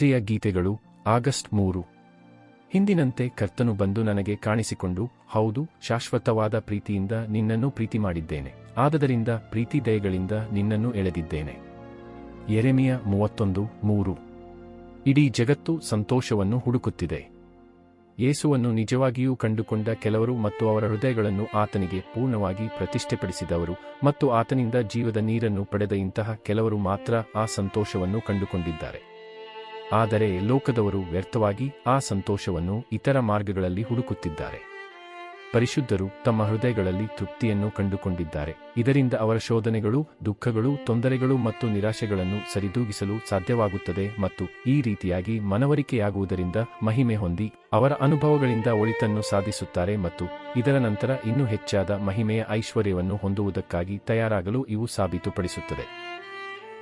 ರಾತ್ರಿಯ ಗೀತೆಗಳು, ಆಗಸ್ಟ್ ಮೂರು. ಹಿಂದಿನಂತೆ ಕರ್ತನು ಬಂದು ನನಗೆ ಕಾಣಿಸಿಕೊಂಡು, ಹೌದು, ಶಾಶ್ವತವಾದ ಪ್ರೀತಿಯಿಂದ ನಿನ್ನನ್ನು ಪ್ರೀತಿ ಮಾಡಿದ್ದೇನೆ. ಆದದರಿಂದ ಪ್ರೀತಿ ದಯಗಳಿಂದ ನಿನ್ನನ್ನು ಎಳೆದಿದ್ದೇನೆ. ಎರೆಮಿಯ ಮೂವತ್ತೊಂದು, ಮೂರು. ಇಡೀ ಜಗತ್ತು ಸಂತೋಷವನ್ನು ಹುಡುಕುತ್ತಿದೆ. ಯೇಸುವನ್ನು ನಿಜವಾಗಿಯೂ ಕಂಡುಕೊಂಡ ಕೆಲವರು ಮತ್ತು ಅವರ ಹೃದಯಗಳನ್ನು ಆತನಿಗೆ ಪೂರ್ಣವಾಗಿ ಪ್ರತಿಷ್ಠೆಪಡಿಸಿದವರು ಮತ್ತು ಆತನಿಂದ ಜೀವದ ನೀರನ್ನು ಪಡೆದ ಇಂತಹ ಕೆಲವರು ಮಾತ್ರ ಆ ಸಂತೋಷವನ್ನು ಕಂಡುಕೊಂಡಿದ್ದಾರೆ. ಆದರೆ ಲೋಕದವರು ವ್ಯರ್ಥವಾಗಿ ಆ ಸಂತೋಷವನ್ನು ಇತರ ಮಾರ್ಗಗಳಲ್ಲಿ ಹುಡುಕುತ್ತಿದ್ದಾರೆ. ಪರಿಶುದ್ಧರು ತಮ್ಮ ಹೃದಯಗಳಲ್ಲಿ ತೃಪ್ತಿಯನ್ನು ಕಂಡುಕೊಂಡಿದ್ದಾರೆ. ಇದರಿಂದ ಅವರ ಶೋಧನೆಗಳು, ದುಃಖಗಳು, ತೊಂದರೆಗಳು ಮತ್ತು ನಿರಾಶೆಗಳನ್ನು ಸರಿದೂಗಿಸಲು ಸಾಧ್ಯವಾಗುತ್ತದೆ ಮತ್ತು ಈ ರೀತಿಯಾಗಿ ಮನವರಿಕೆಯಾಗುವುದರಿಂದ ಮಹಿಮೆ ಹೊಂದಿ ಅವರ ಅನುಭವಗಳಿಂದ ಒಳಿತನ್ನು ಸಾಧಿಸುತ್ತಾರೆ ಮತ್ತು ಇದರ ನಂತರ ಇನ್ನೂ ಹೆಚ್ಚಾದ ಮಹಿಮೆಯ ಐಶ್ವರ್ಯವನ್ನು ಹೊಂದುವುದಕ್ಕಾಗಿ ತಯಾರಾಗಲು ಇವು ಸಾಬೀತುಪಡಿಸುತ್ತದೆ.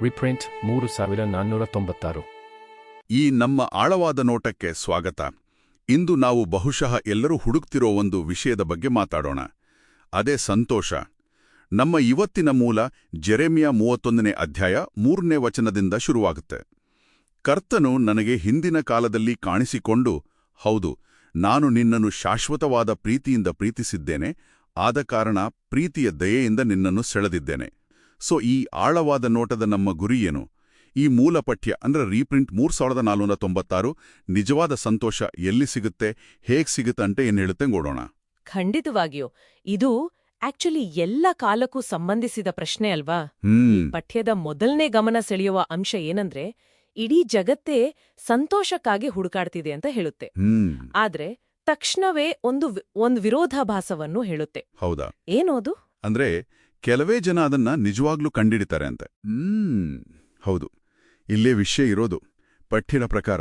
ರಿಪ್ರಿಂಟ್ ಮೂರು ಸಾವಿರ ನಾನ್ನೂರ ತೊಂಬತ್ತಾರು. ಈ ನಮ್ಮ ಆಳವಾದ ನೋಟಕ್ಕೆ ಸ್ವಾಗತ. ಇಂದು ನಾವು ಬಹುಶಃ ಎಲ್ಲರೂ ಹುಡುಕ್ತಿರೋ ಒಂದು ವಿಷಯದ ಬಗ್ಗೆ ಮಾತಾಡೋಣ. ಅದೇ ಸಂತೋಷ. ನಮ್ಮ ಇವತ್ತಿನ ಮೂಲ ಜೆರೆಮಿಯ ಮೂವತ್ತೊಂದನೇ ಅಧ್ಯಾಯ ಮೂರನೇ ವಚನದಿಂದ ಶುರುವಾಗುತ್ತೆ. ಕರ್ತನು ನನಗೆ ಹಿಂದಿನ ಕಾಲದಲ್ಲಿ ಕಾಣಿಸಿಕೊಂಡು, ಹೌದು, ನಾನು ನಿನ್ನನ್ನು ಶಾಶ್ವತವಾದ ಪ್ರೀತಿಯಿಂದ ಪ್ರೀತಿಸಿದ್ದೇನೆ ಆದ ಕಾರಣ ಪ್ರೀತಿಯ ದಯೆಯಿಂದ ನಿನ್ನನ್ನು ಸೆಳೆದಿದ್ದೇನೆ. ಸೊ, ಈ ಆಳವಾದ ನೋಟದ ನಮ್ಮ ಗುರಿ ಏನು? ಈ ಮೂಲ ಪಠ್ಯ ಅಂದ್ರೆ ರೀಪ್ರಿಂಟ್ ಮೂರ್ ಸಾವಿರದ ನಾಲ್ನೂರ ತೊಂಬತ್ತಾರು. ನಿಜವಾದ ಸಂತೋಷ ಎಲ್ಲಿ ಸಿಗುತ್ತೆ ಹೇಗೆ ಸಿಗುತ್ತೆ ಅಂತ ಏನು ಹೇಳುತ್ತೆ ನೋಡೋಣ. ಖಂಡಿತವಾಗಿಯೂ. ಇದು ಆಕ್ಚುಲಿ ಎಲ್ಲ ಕಾಲಕ್ಕೂ ಸಂಬಂಧಿಸಿದ ಪ್ರಶ್ನೆ ಅಲ್ವಾ? ಈ ಪಠ್ಯದ ಮೊದಲನೇ ಗಮನ ಸೆಳೆಯುವ ಅಂಶ ಏನಂದ್ರೆ ಇಡೀ ಜಗತ್ತೇ ಸಂತೋಷಕ್ಕಾಗಿ ಹುಡುಕಾಡ್ತಿದೆ ಅಂತ ಹೇಳುತ್ತೆ. ಆದ್ರೆ ತಕ್ಷಣವೇ ಒಂದು ಒಂದು ವಿರೋಧಾಭಾಸವನ್ನು ಹೇಳುತ್ತೆ. ಹೌದಾ? ಏನೋದು ಅಂದ್ರೆ ಕೆಲವೇ ಜನ ಅದನ್ನ ನಿಜವಾಗ್ಲೂ ಕಂಡಿಡಿತಾರೆ ಅಂತೆ. ಹೌದು. ಇಲ್ಲೇ ವಿಷಯ ಇರೋದು. ಪಠ್ಯದ ಪ್ರಕಾರ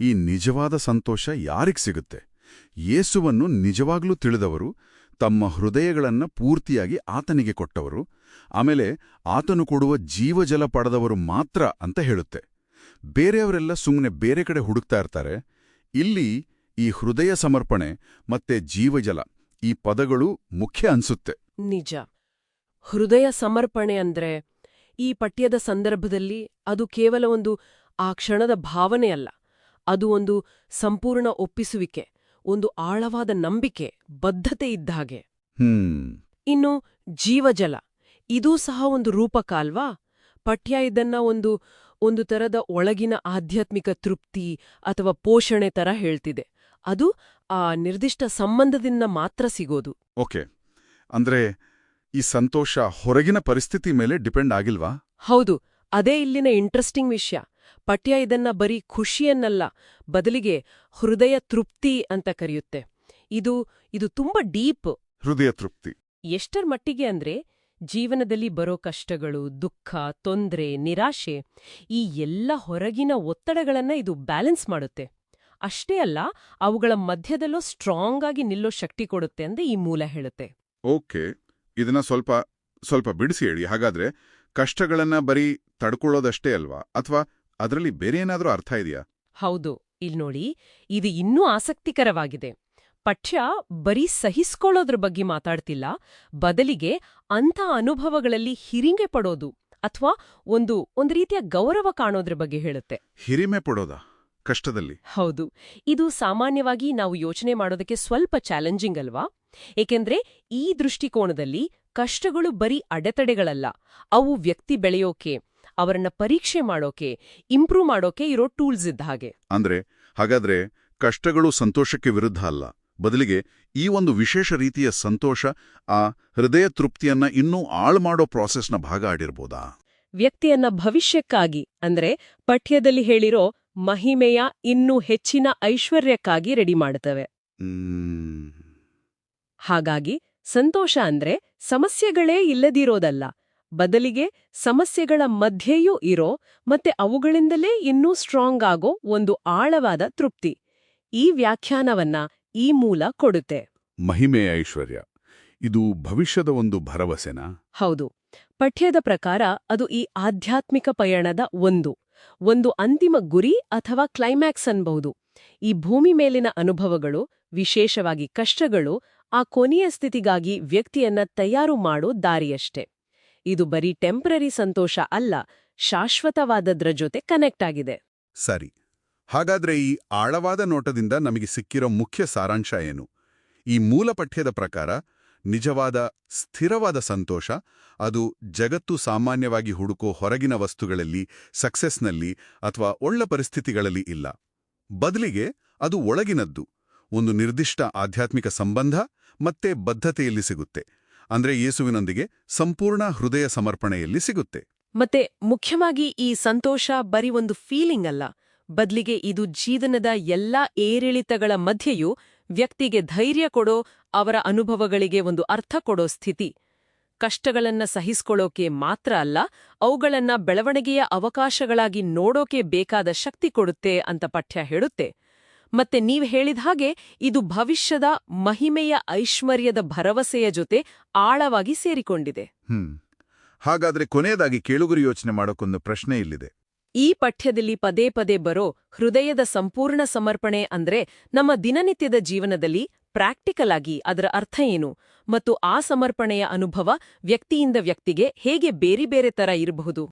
ಈ ನಿಜವಾದ ಸಂತೋಷ ಯಾರಿಗೆ ಸಿಗುತ್ತೆ? ಯೇಸುವನ್ನು ನಿಜವಾಗ್ಲೂ ತಿಳಿದವರು, ತಮ್ಮ ಹೃದಯಗಳನ್ನು ಪೂರ್ತಿಯಾಗಿ ಆತನಿಗೆ ಕೊಟ್ಟವರು, ಆಮೇಲೆ ಆತನು ಕೊಡುವ ಜೀವಜಲ ಪಡೆದವರು ಮಾತ್ರ ಅಂತ ಹೇಳುತ್ತೆ. ಬೇರೆಯವರೆಲ್ಲ ಸುಮ್ಮನೆ ಬೇರೆ ಕಡೆ ಹುಡುಕ್ತಾ ಇರ್ತಾರೆ. ಇಲ್ಲಿ ಈ ಹೃದಯ ಸಮರ್ಪಣೆ ಮತ್ತೆ ಜೀವಜಲ ಈ ಪದಗಳು ಮುಖ್ಯ ಅನ್ಸುತ್ತೆ. ನಿಜ. ಹೃದಯ ಸಮರ್ಪಣೆ ಅಂದ್ರೆ ಈ ಪಠ್ಯದ ಸಂದರ್ಭದಲ್ಲಿ ಅದು ಕೇವಲ ಒಂದು ಆ ಕ್ಷಣದ ಭಾವನೆ ಅಲ್ಲ. ಅದು ಒಂದು ಸಂಪೂರ್ಣ ಒಪ್ಪಿಸುವಿಕೆ ಒಂದು ಆಳವಾದ ನಂಬಿಕೆ ಬದ್ಧತೆ ಇದ್ದ ಹಾಗೆ. ಇನ್ನು ಜೀವಜಲ ಇದೂ ಸಹ ಒಂದು ರೂಪಕ ಅಲ್ವಾ ಪಠ್ಯ ಇದನ್ನ ಒಂದು ಒಂದು ತರದ ಒಳಗಿನ ಆಧ್ಯಾತ್ಮಿಕ ತೃಪ್ತಿ ಅಥವಾ ಪೋಷಣೆ ತರ ಹೇಳ್ತಿದೆ. ಅದು ಆ ನಿರ್ದಿಷ್ಟ ಸಂಬಂಧದಿಂದ ಮಾತ್ರ ಸಿಗೋದು. ಓಕೆ. ಅಂದ್ರೆ ಈ ಸಂತೋಷ ಹೊರಗಿನ ಪರಿಸ್ಥಿತಿ ಮೇಲೆ ಡಿಪೆಂಡ್ ಆಗಿಲ್ವಾ? ಹೌದು ಅದೇ ಇಲ್ಲಿನ ಇಂಟ್ರೆಸ್ಟಿಂಗ್ ವಿಷಯ. ಪಠ್ಯ ಇದನ್ನ ಬರೀ ಖುಷಿಯನ್ನಲ್ಲ ಬದಲಿಗೆ ಹೃದಯ ತೃಪ್ತಿ ಅಂತ ಕರೆಯುತ್ತೆ. ಇದು ಇದು ತುಂಬಾ ಡೀಪ್. ಹೃದಯ ತೃಪ್ತಿ. ಎಷ್ಟರ ಮಟ್ಟಿಗೆ ಅಂದ್ರೆ ಜೀವನದಲ್ಲಿ ಬರೋ ಕಷ್ಟಗಳು ದುಃಖ ತೊಂದ್ರೆ ನಿರಾಶೆ ಈ ಎಲ್ಲ ಹೊರಗಿನ ಒತ್ತಡಗಳನ್ನ ಇದು ಬ್ಯಾಲೆನ್ಸ್ ಮಾಡುತ್ತೆ. ಅಷ್ಟೇ ಅಲ್ಲ ಅವುಗಳ ಮಧ್ಯದಲ್ಲೂ ಸ್ಟ್ರಾಂಗ್ ಆಗಿ ನಿಲ್ಲೋ ಶಕ್ತಿ ಕೊಡುತ್ತೆ ಅಂತ ಈ ಮೂಲ ಹೇಳುತ್ತೆ. ಓಕೆ ಇದನ್ನ ಸ್ವಲ್ಪ ಸ್ವಲ್ಪ ಬಿಡಿಸಿ ಹೇಳಿ. ಹಾಗಾದ್ರೆ ಕಷ್ಟಗಳನ್ನ ಬರೀ ತಡ್ಕೊಳ್ಳೋದಷ್ಟೇ ಅಲ್ವಾ? ಅಥವಾ ಅದರಲ್ಲಿ ಬೇರೆ ಏನಾದರೂ ಅರ್ಥ ಇದೆಯಾ? ಹೌದು. ಇಲ್ಲಿ ನೋಡಿ ಇದು ಇನ್ನೂ ಆಸಕ್ತಿಕರವಾಗಿದೆ. ಪಠ್ಯ ಬರೀ ಸಹಿಸ್ಕೊಳ್ಳೋದ್ರ ಬಗ್ಗೆ ಮಾತಾಡ್ತಿಲ್ಲ. ಬದಲಿಗೆ ಅಂಥ ಅನುಭವಗಳಲ್ಲಿ ಹಿರಿಂಗೆ ಪಡೋದು ಅಥವಾ ಒಂದು ಒಂದು ರೀತಿಯ ಗೌರವ ಕಾಣೋದ್ರ ಬಗ್ಗೆ ಹೇಳುತ್ತೆ. ಹಿರಿಮೆ ಪಡೋದಾ? ಕಷ್ಟದಲ್ಲಿ. ಹೌದು. ಇದು ಸಾಮಾನ್ಯವಾಗಿ ನಾವು ಯೋಚನೆ ಮಾಡೋದಕ್ಕೆ ಸ್ವಲ್ಪ ಚಾಲೆಂಜಿಂಗ್ ಅಲ್ವಾ? ಏಕೆಂದ್ರೆ ಈ ದೃಷ್ಟಿಕೋನದಲ್ಲಿ ಕಷ್ಟಗಳು ಬರೀ ಅಡೆತಡೆಗಳಲ್ಲ. ಅವು ವ್ಯಕ್ತಿ ಬೆಳೆಯೋಕೆ ಅವರನ್ನ ಪರೀಕ್ಷೆ ಮಾಡೋಕೆ ಇಂಪ್ರೂವ್ ಮಾಡೋಕೆ ಇರೋ ಟೂಲ್ಸ್ ಇದ್ದ ಹಾಗೆ. ಅಂದ್ರೆ ಹಾಗಾದ್ರೆ ಕಷ್ಟಗಳು ಸಂತೋಷಕ್ಕೆ ವಿರುದ್ಧ ಅಲ್ಲ. ಬದಲಿಗೆ ಈ ಒಂದು ವಿಶೇಷ ರೀತಿಯ ಸಂತೋಷ ಆ ಹೃದಯ ತೃಪ್ತಿಯನ್ನ ಇನ್ನೂ ಆಳ್ ಮಾಡೋ ಪ್ರಾಸೆಸ್ನ ಭಾಗ ಆಡಿರ್ಬೋದಾ ವ್ಯಕ್ತಿಯನ್ನ ಭವಿಷ್ಯಕ್ಕಾಗಿ ಅಂದ್ರೆ ಪಠ್ಯದಲ್ಲಿ ಹೇಳಿರೋ ಮಹಿಮೆಯ ಇನ್ನೂ ಹೆಚ್ಚಿನ ಐಶ್ವರ್ಯಕ್ಕಾಗಿ ರೆಡಿ ಮಾಡುತ್ತವೆ. ಹಾಗಾಗಿ ಸಂತೋಷ ಅಂದ್ರೆ ಸಮಸ್ಯೆಗಳೇ ಇಲ್ಲದಿರೋದಲ್ಲ. ಬದಲಿಗೆ ಸಮಸ್ಯೆಗಳ ಮಧ್ಯೆಯೂ ಇರೋ ಮತ್ತೆ ಅವುಗಳಿಂದಲೇ ಇನ್ನೂ ಸ್ಟ್ರಾಂಗ್ ಆಗೋ ಒಂದು ಆಳವಾದ ತೃಪ್ತಿ. ಈ ವ್ಯಾಖ್ಯಾನವನ್ನ ಈ ಮೂಲ ಕೊಡುತ್ತೆ. ಮಹಿಮೆಯ ಐಶ್ವರ್ಯ. ಇದು ಭವಿಷ್ಯದ ಒಂದು ಭರವಸೆನಾ? ಹೌದು. ಪಠ್ಯದ ಪ್ರಕಾರ ಅದು ಈ ಆಧ್ಯಾತ್ಮಿಕ ಪಯಣದ ಒಂದು. ಒಂದು ಅಂತಿಮ ಗುರಿ ಅಥವಾ ಕ್ಲೈಮ್ಯಾಕ್ಸ್ ಅನ್ಬಹುದು. ಈ ಭೂಮಿ ಮೇಲಿನ ಅನುಭವಗಳು, ವಿಶೇಷವಾಗಿ ಕಷ್ಟಗಳು, ಆ ಕೊನೆಯ ಸ್ಥಿತಿಗಾಗಿ ವ್ಯಕ್ತಿಯನ್ನ ತಯಾರು ಮಾಡೋ ದಾರಿಯಷ್ಟೇ. ಇದು ಬರೀ ಟೆಂಪರರಿ ಸಂತೋಷ ಅಲ್ಲ, ಶಾಶ್ವತವಾದದ್ರ ಜೊತೆ ಕನೆಕ್ಟ್ ಆಗಿದೆ. ಸರಿ. ಹಾಗಾದ್ರೆ ಈ ಆಳವಾದ ನೋಟದಿಂದ ನಮಗೆ ಸಿಕ್ಕಿರೋ ಮುಖ್ಯ ಸಾರಾಂಶ ಏನು? ಈ ಮೂಲ ಪಠ್ಯದ ಪ್ರಕಾರ ನಿಜವಾದ, ಸ್ಥಿರವಾದ ಸಂತೋಷ, ಅದು ಜಗತ್ತು ಸಾಮಾನ್ಯವಾಗಿ ಹುಡುಕೋ ಹೊರಗಿನ ವಸ್ತುಗಳಲ್ಲಿ, ಸಕ್ಸೆಸ್ನಲ್ಲಿ ಅಥವಾ ಒಳ್ಳೆ ಪರಿಸ್ಥಿತಿಗಳಲ್ಲಿ ಇಲ್ಲ. ಬದಲಿಗೆ ಅದು ಒಳಗಿನದ್ದು. ಒಂದು ನಿರ್ದಿಷ್ಟ ಆಧ್ಯಾತ್ಮಿಕ ಸಂಬಂಧ ಮತ್ತೆ ಬದ್ಧತೆಯಲ್ಲಿ ಸಿಗುತ್ತೆ. ಅಂದ್ರೆ ಯೇಸುವಿನೊಂದಿಗೆ ಸಂಪೂರ್ಣ ಹೃದಯ ಸಮರ್ಪಣೆಯಲ್ಲಿ ಸಿಗುತ್ತೆ. ಮತ್ತೆ ಮುಖ್ಯವಾಗಿ ಈ ಸಂತೋಷ ಬರೀ ಒಂದು ಫೀಲಿಂಗ್ ಅಲ್ಲ. ಬದ್ಲಿಗೆ ಇದು ಜೀವನದ ಎಲ್ಲಾ ಏರಿಳಿತಗಳ ಮಧ್ಯೆಯೂ ವ್ಯಕ್ತಿಗೆ ಧೈರ್ಯ ಕೊಡೋ ಅವರ ಅನುಭವಗಳಿಗೆ ಒಂದು ಅರ್ಥ ಕೊಡೋ ಸ್ಥಿತಿ. ಕಷ್ಟಗಳನ್ನ ಸಹಿಸ್ಕೊಳ್ಳೋಕೆ ಮಾತ್ರ ಅಲ್ಲ, ಅವುಗಳನ್ನ ಬೆಳವಣಿಗೆಯ ಅವಕಾಶಗಳಾಗಿ ನೋಡೋಕೆ ಬೇಕಾದ ಶಕ್ತಿ ಕೊಡುತ್ತೆ ಅಂತ ಪಠ್ಯ ಹೇಳುತ್ತೆ. ಮತ್ತೆ ನೀವ್ ಹೇಳಿದ ಹಾಗೆ ಇದು ಭವಿಷ್ಯದ ಮಹಿಮೆಯ ಐಶ್ವರ್ಯದ ಭರವಸೆಯ ಜೊತೆ ಆಳವಾಗಿ ಸೇರಿಕೊಂಡಿದೆ. ಹಾಗಾದ್ರೆ ಕೊನೆಯದಾಗಿ ಕೇಳುಗರು ಯೋಚನೆ ಮಾಡೋಕ್ಕೊಂದು ಪ್ರಶ್ನೆ ಇಲ್ಲಿದೆ. ಈ ಪಠ್ಯದಲ್ಲಿ ಪದೇ ಪದೇ ಬರೋ ಹೃದಯದ ಸಂಪೂರ್ಣ ಸಮರ್ಪಣೆ ಅಂದ್ರೆ ನಮ್ಮ ದಿನನಿತ್ಯದ ಜೀವನದಲ್ಲಿ ಪ್ರಾಕ್ಟಿಕಲ್ ಆಗಿ ಅದರ ಅರ್ಥ ಏನು ಮತ್ತು ಆ ಸಮರ್ಪಣೆಯ ಅನುಭವ ವ್ಯಕ್ತಿಯಿಂದ ವ್ಯಕ್ತಿಗೆ ಹೇಗೆ ಬೇರೆ ಬೇರೆ ತರ ಇರಬಹುದು.